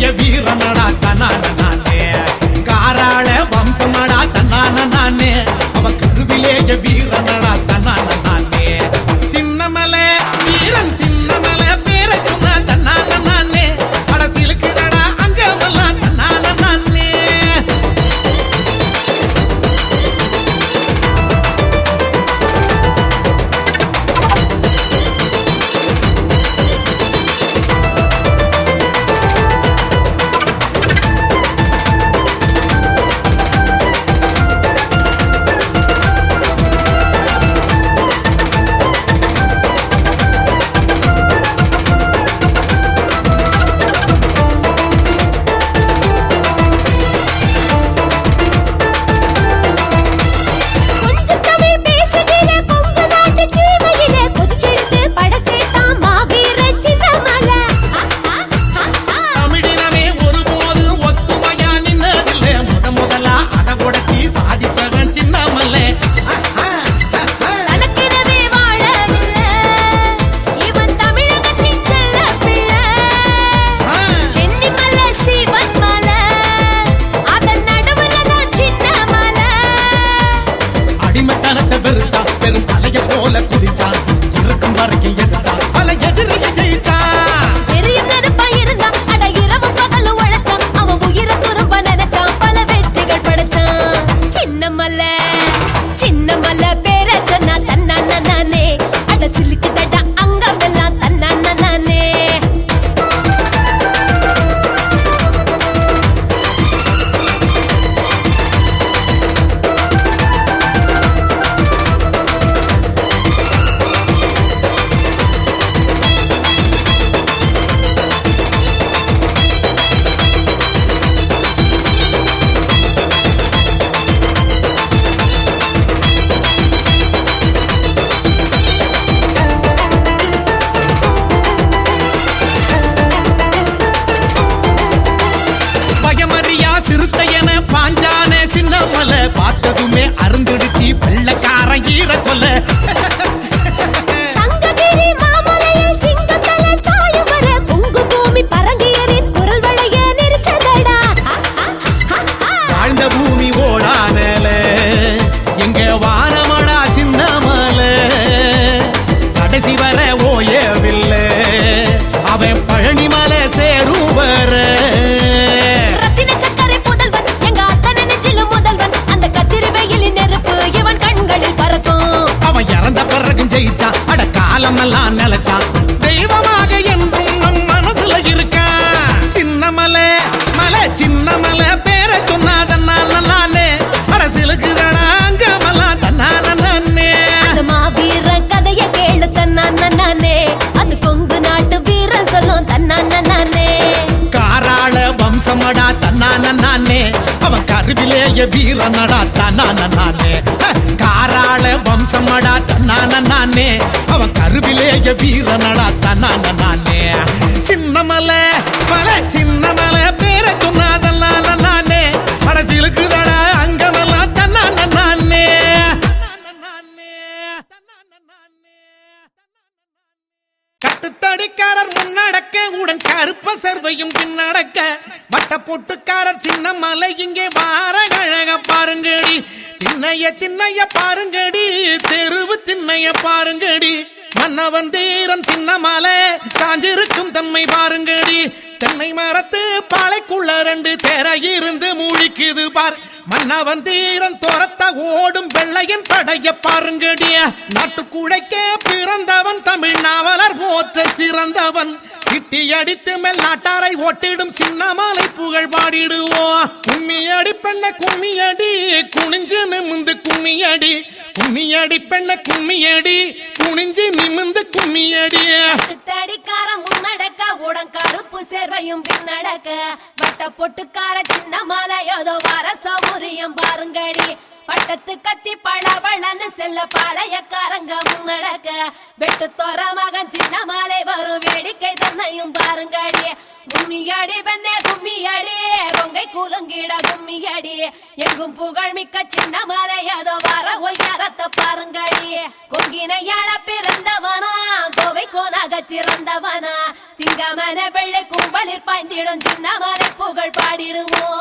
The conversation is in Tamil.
జయ వీర வம்சமடா தன்னான நானே அவன் கருவிலேய வீரனடா தன்னான நானே காராள வம்சமடா தன்னான நானே அவன் கருவிலேய வீரனடா தன்னான நானே கட்டுத்தடிக்காரர் முன்னடக்க உடன் கருப்ப சர்வையும் பின்னடக்க. வட்ட பொட்டுக்காரர் சின்ன மலை இங்கே வார கழக பாருங்கடி. திண்ணைய திண்ணைய பாருங்கடி தெருவு திண்ணைய பாருங்கடி. மன்னவன் தீரம் சின்ன மலை சாஞ்சிருக்கும் தன்மை பாருங்கடி. தென்னை மரத்து பாலைக்குள்ள ரெண்டு தேர இருந்து மூழ்கிக்குது பார். மன்னவன் தீரன் துரத்த ஓடும் வெள்ளையன் படைய பாருங்கடிய. நாட்டுக்குழைக்கே பிறந்தவன் தமிழ் நாவலர் போற்ற சிறந்தவன். சிட்டி அடித்து மேல் நாட்டாரை ஓட்டிடும் சின்னமாலை புகழ் பாடிடுவோம் கும்மியடி பெண்ண கும்மியடி குனிஞ்சு நிமிந்து கும்மியடி. கும்மியடி பெண்ண கும்மியடி குனிஞ்சு நிமிந்து கும்மியடி தடிக்கார முன்னடக்க உடன் கருப்பு சேர்வையும் பின்னடக்க. பட்ட பொட்டுக்கார சின்ன மலை ஏதோ வர சௌரியம் பாருங்கடி. பட்டத்து கத்தி பழபழன்னு செல்ல பாளையக்காரங்க முங்கடக்க வெட்டு தோற மகன் சின்ன மாலை வரும் வேடிக்கை தன்னையும் பாருங்கடி. கும்மியடி பெண்ணே கும்மியடி. கொங்கை குலுங்கிட கும்மியடி. எங்கும் புகழ் மிக்க சின்ன மலை ஏதோ வர ஒய்யாரத்தை பாருங்கடி. கொங்கினையாள பிறந்தவனா கோவை கோனாக சிறந்தவனா. சிங்கமன வெள்ளை கும்பலில் பாய்ந்திடும் சின்ன மலை புகழ் பாடிடுவோம்